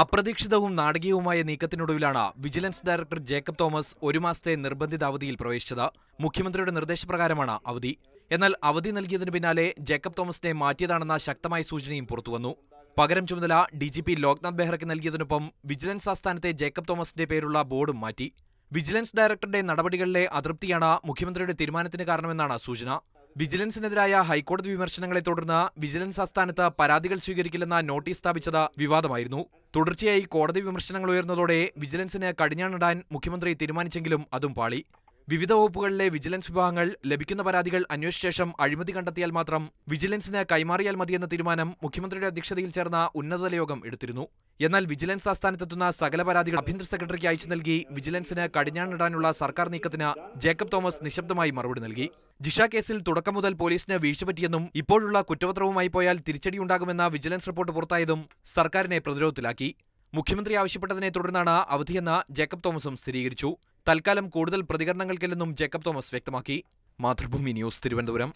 അപ്രതീക്ഷിതവും നാടകീയവുമായ നീക്കത്തിനൊടുവിലാണ് vigilance director Jacob Thomas ഒരു മാസത്തെ നിർബന്ധിത അവധിയിൽ പ്രവേശിച്ചത്. മുഖ്യമന്ത്രിയുടെ നിർദ്ദേശപ്രകാരമാണ് അവധി. എന്നാൽ അവധി നൽകിയതിന് പിന്നാലെ ജേക്കബ് തോമസിനെ മാറ്റിയതാണെന്ന ശക്തമായ സൂചനയും പുറത്തുവന്നു. പകരം ചുമതല ഡി ജി പി ലോക്നാഥ് ബെഹ്റയ്ക്ക് നൽകിയതിനൊപ്പം വിജിലൻസ് ആസ്ഥാനത്തെ ജേക്കബ് തോമസിന്റെ പേരുള്ള ബോർഡും മാറ്റി. വിജിലൻസ് ഡയറക്ടറുടെ നടപടികളിലെ അതൃപ്തിയാണ് മുഖ്യമന്ത്രിയുടെ തീരുമാനത്തിന് കാരണമെന്നാണ് സൂചന. വിജിലൻസിനെതിരായ ഹൈക്കോടതി വിമർശനങ്ങളെ തുടർന്ന് വിജിലൻസ് ആസ്ഥാനത്ത് പരാതികൾ സ്വീകരിക്കില്ലെന്ന നോട്ടീസ് സ്ഥാപിച്ചത് വിവാദമായിരുന്നു. തുടർച്ചയായി കോടതി വിമർശനങ്ങൾ ഉയർന്നതോടെ വിജിലൻസിന് കടിഞ്ഞാണിടാൻ മുഖ്യമന്ത്രി തീരുമാനിച്ചെങ്കിലും അതും പാളി. വിവിധ വകുപ്പുകളിലെ വിജിലൻസ് വിഭാഗങ്ങൾ ലഭിക്കുന്ന പരാതികൾ അന്വേഷിച്ച ശേഷം അഴിമതി കണ്ടെത്തിയാൽ മാത്രം വിജിലൻസിന് കൈമാറിയാൽ മതിയെന്ന തീരുമാനം മുഖ്യമന്ത്രിയുടെ അധ്യക്ഷതയിൽ ചേർന്ന ഉന്നതതല യോഗം എടുത്തിരുന്നു. എന്നാൽ വിജിലൻസ് ആസ്ഥാനത്തെത്തുന്ന സകല പരാതികൾ ആഭ്യന്തര സെക്രട്ടറിക്ക് അയച്ചു നൽകി വിജിലൻസിന് കടിഞ്ഞാണിടാനുള്ള സർക്കാർ നീക്കത്തിന് ജേക്കബ് തോമസ് നിശബ്ദമായി മറുപടി നൽകി. ജിഷ കേസിൽ തുടക്കം മുതൽ പോലീസിന് വീഴ്ച പറ്റിയെന്നും ഇപ്പോഴുള്ള കുറ്റപത്രവുമായി പോയാൽ തിരിച്ചടിയുണ്ടാകുമെന്ന വിജിലൻസ് റിപ്പോർട്ട് പുറത്തായതും സർക്കാരിനെ പ്രതിരോധത്തിലാക്കി. മുഖ്യമന്ത്രി ആവശ്യപ്പെട്ടതിനെ തുടർന്നാണ് അവധിയെന്ന് ജേക്കബ് തോമസും സ്ഥിരീകരിച്ചു. തൽക്കാലം കൂടുതൽ പ്രതികരണങ്ങൾക്കില്ലെന്നും ജേക്കബ് തോമസ് വ്യക്തമാക്കി. മാതൃഭൂമി ന്യൂസ് തിരുവനന്തപുരം.